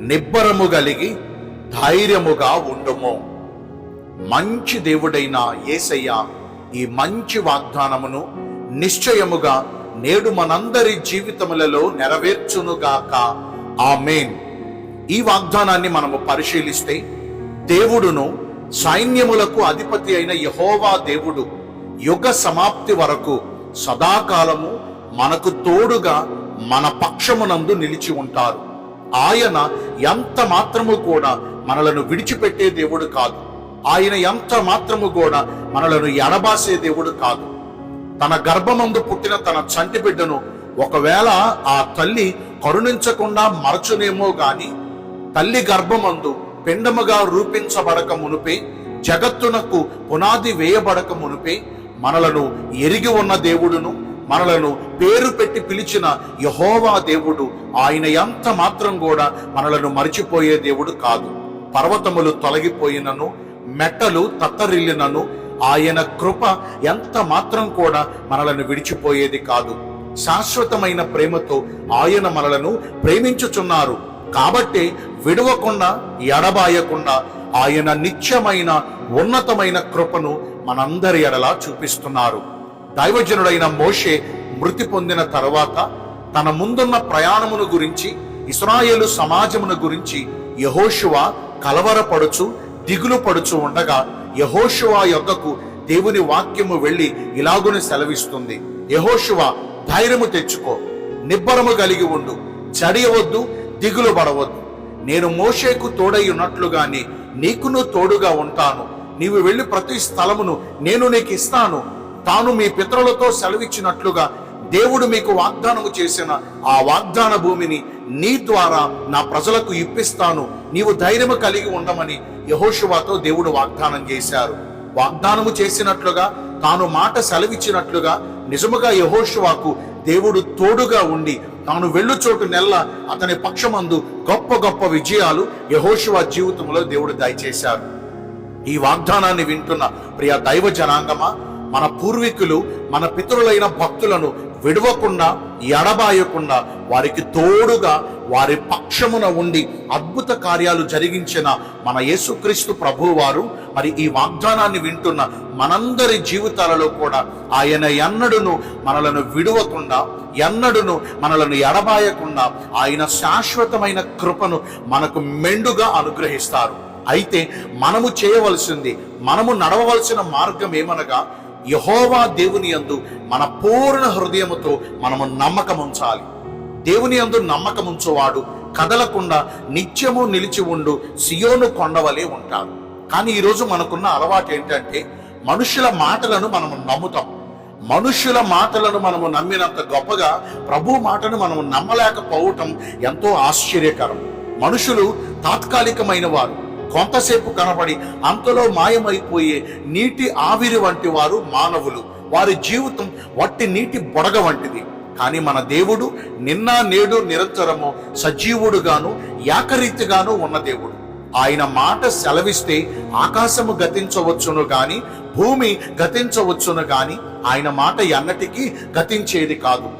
నిబ్బరము కలిగి ధైర్యముగా ఉండుము. మంచి దేవుడైన యేసయ్య ఈ మంచి వాగ్దానమును నిశ్చయముగా నేడు మనందరి జీవితములలో నెరవేర్చునుగాక ఆమెన్. ఈ వాగ్దానాన్ని మనము పరిశీలిస్తే దేవుడును సైన్యములకు అధిపతి అయిన యహోవా దేవుడు యుగ సమాప్తి వరకు సదాకాలము మనకు తోడుగా మన పక్షమునందు నిలిచి ఉంటారు. ఆయన ఎంత మాత్రము కూడా మనలను విడిచిపెట్టే దేవుడు కాదు. ఆయన ఎంత మాత్రము కూడా మనలను ఎడబాసే దేవుడు కాదు. తన గర్భమందు పుట్టిన తన చంటి బిడ్డను ఒకవేళ ఆ తల్లి కరుణించకుండా మరచునేమో గాని తల్లి గర్భమందు పిండముగా రూపించబడక మునుపే జగత్తునకు పునాది వేయబడక మునుపే మనలను ఎరిగి ఉన్న దేవుడును మనలను పేరు పెట్టి పిలిచిన యహోవా దేవుడు ఆయన ఎంత మాత్రం కూడా మనలను మరిచిపోయే దేవుడు కాదు. పర్వతములు తొలగిపోయినను మెట్టలు తత్తరిల్లినను ఆయన కృప ఎంత మాత్రం కూడా మనలను విడిచిపోయేది కాదు. శాశ్వతమైన ప్రేమతో ఆయన మనలను ప్రేమించుచున్నారు. కాబట్టి విడవకుండా ఎడబాయకుండా ఆయన నిత్యమైన ఉన్నతమైన కృపను మనందరి ఎడలా చూపిస్తున్నారు. దైవజనుడైన మోషే మృతి పొందిన తర్వాత తన ముందున్న ప్రయాణమును గురించి ఇస్రాయేలు సమాజమును గురించి యహోషువ కలవరపడుచు దిగులు పడుచు ఉండగా యహోషువ యొక్కకు దేవుని వాక్యము వెళ్ళి ఇలాగుని సెలవిస్తుంది. యహోషువ ధైర్యము తెచ్చుకో నిబ్బరము కలిగి ఉండు చడియవద్దు దిగులు పడవద్దు. నేను మోషేకు తోడై ఉన్నట్లుగానే నీకును తోడుగా ఉంటాను. నీవు వెళ్ళి ప్రతి స్థలమును నేను నీకు ఇస్తాను. తాను మీ పితరులతో సెలవిచ్చినట్లుగా దేవుడు మీకు వాగ్దానము చేసిన ఆ వాగ్దాన భూమిని నీ ద్వారా నా ప్రజలకు ఇప్పిస్తాను. నీవు ధైర్యము కలిగి ఉండమని యహోషువాతో దేవుడు వాగ్దానం చేశారు. వాగ్దానము చేసినట్లుగా తాను మాట సెలవిచ్చినట్లుగా నిజముగా యహోషువాకు దేవుడు తోడుగా ఉండి తాను వెళ్ళు చోటు నెల్ల అతని పక్షమందు గొప్ప గొప్ప విజయాలు యహోషువా జీవితంలో దేవుడు దయచేశారు. ఈ వాగ్దానాన్ని వింటున్న ప్రియ దైవ జనాంగమా మన పూర్వీకులు మన పితరులైన భక్తులను విడవకుండా ఎడబాయకుండా వారికి తోడుగా వారి పక్షమున ఉండి అద్భుత కార్యాలు జరిగించిన మన యేసుక్రీస్తు ప్రభువారు వారు మరి ఈ వాగ్దానాన్ని వింటున్న మనందరి జీవితాలలో కూడా ఆయన ఎన్నడును మనలను విడవకుండా ఎన్నడును మనలను ఎడబాయకుండా ఆయన శాశ్వతమైన కృపను మనకు మెండుగా అనుగ్రహిస్తారు. అయితే మనము చేయవలసింది మనము నడవవలసిన మార్గం ఏమనగా యహోవా దేవుని యందు మన పూర్ణ హృదయముతో మనము నమ్మకం ఉంచాలి దేవుని యందు నమ్మకం ఉంచువాడు కదలకుండా నిత్యము నిలిచి ఉండు సియోను కొండవలే ఉంటాడు. కానీ ఈరోజు మనకున్న అలవాటు ఏంటంటే మనుషుల మాటలను మనము నమ్ముతాం. మనుష్యుల మాటలను మనము నమ్మినంత గొప్పగా ప్రభు మాటను మనము నమ్మలేకపోవటం ఎంతో ఆశ్చర్యకరం. మనుషులు తాత్కాలికమైన వారు. కొంతసేపు కనబడి అంతలో మాయమైపోయే నీటి ఆవిరి వంటి వారు మానవులు. వారి జీవితం వట్టి నీటి బొడగ వంటిది. కానీ మన దేవుడు నిన్న నేడు నిరంతరము సజీవుడుగాను ఏకరీతిగాను ఉన్న దేవుడు. ఆయన మాట సెలవిస్తే ఆకాశము గతించవచ్చును గాని భూమి గతించవచ్చును గాని ఆయన మాట ఎన్నటికీ గతించేది కాదు.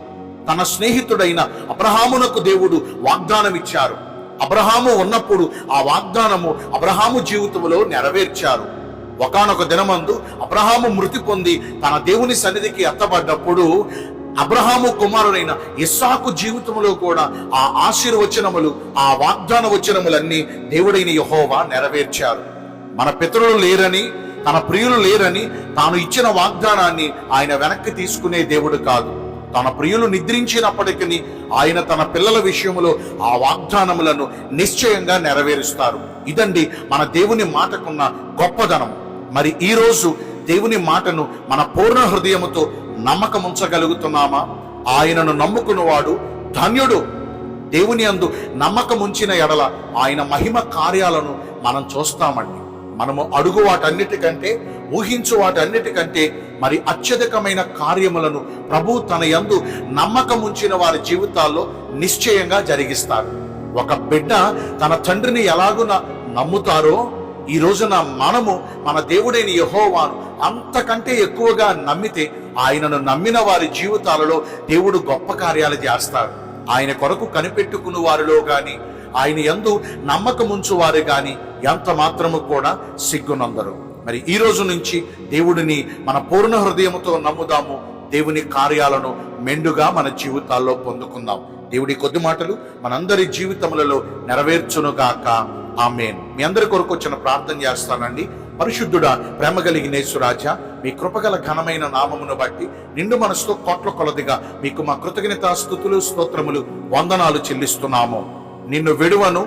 తన స్నేహితుడైన అబ్రహామునకు దేవుడు వాగ్దానం ఇచ్చారు అబ్రహాము ఉన్నప్పుడు ఆ వాగ్దానము అబ్రహాము జీవితంలో నెరవేర్చారు. ఒకనొక దినమందు అబ్రహాము మృతి పొంది తన దేవుని సన్నిధికి ఎత్తబడ్డప్పుడు అబ్రహాము కుమారుడైన ఇస్సాకు జీవితంలో కూడా ఆ ఆశీర్వచనములు ఆ వాగ్దాన వచనములన్నీ దేవుడైన యహోవా నెరవేర్చారు. మన పితరులు లేరని తన ప్రియులు లేరని తాను ఇచ్చిన వాగ్దానాన్ని ఆయన వెనక్కి తీసుకునే దేవుడు కాదు. తన ప్రియులు నిద్రించినప్పటికీ ఆయన తన పిల్లల విషయంలో ఆ వాగ్దానములను నిశ్చయంగా నెరవేరుస్తారు. ఇదండి మన దేవుని మాటకున్న గొప్పదనం. మరి ఈ రోజు దేవుని మాటను మన పూర్ణ హృదయముతో నమ్మకముంచగలుగుతున్నామా? ఆయనను నమ్ముకున్నవాడు ధన్యుడు. దేవుని అందు నమ్మకముంచిన ఎడల ఆయన మహిమ కార్యాలను మనం చూస్తామండి. మనము అడుగు వాటన్నిటికంటే ఊహించు వాటన్నిటికంటే మరి అత్యధికమైన కార్యములను ప్రభు తన యందు నమ్మకం ఉంచిన వారి జీవితాల్లో నిశ్చయంగా జరిగిస్తారు. ఒక బిడ్డ తన తండ్రిని ఎలాగున నమ్ముతారో ఈ రోజున మనము మన దేవుడైన యహోవాను అంతకంటే ఎక్కువగా నమ్మితే ఆయనను నమ్మిన వారి జీవితాలలో దేవుడు గొప్ప కార్యాలు చేస్తారు. ఆయన కొరకు కనిపెట్టుకున్న వారిలో కానీ ఆయన యందు నమ్మకముంచు వారు కానీ ఎంత మాత్రము కూడా సిగ్గునందరు. మరి ఈ రోజు నుంచి దేవుడిని మన పూర్ణ హృదయంతో నమ్ముదాము. దేవుని కార్యాలను మెండుగా మన జీవితాల్లో పొందుకుందాం. దేవుడి కొద్ది మాటలు మనందరి జీవితములలో నెరవేర్చునుగాక ఆమెన్. మీ అందరి కొరకు వచ్చిన ప్రార్థన చేస్తానండి. పరిశుద్ధుడా ప్రేమ కలిగిన యేసురాజ మీ కృపగల ఘనమైన నామమును బట్టి నిండు మనసుతో కోట్ల కొలదిగా మీకు మా కృతజ్ఞత స్థుతులు స్తోత్రములు వందనాలు చెల్లిస్తున్నాము. నిన్ను విడువను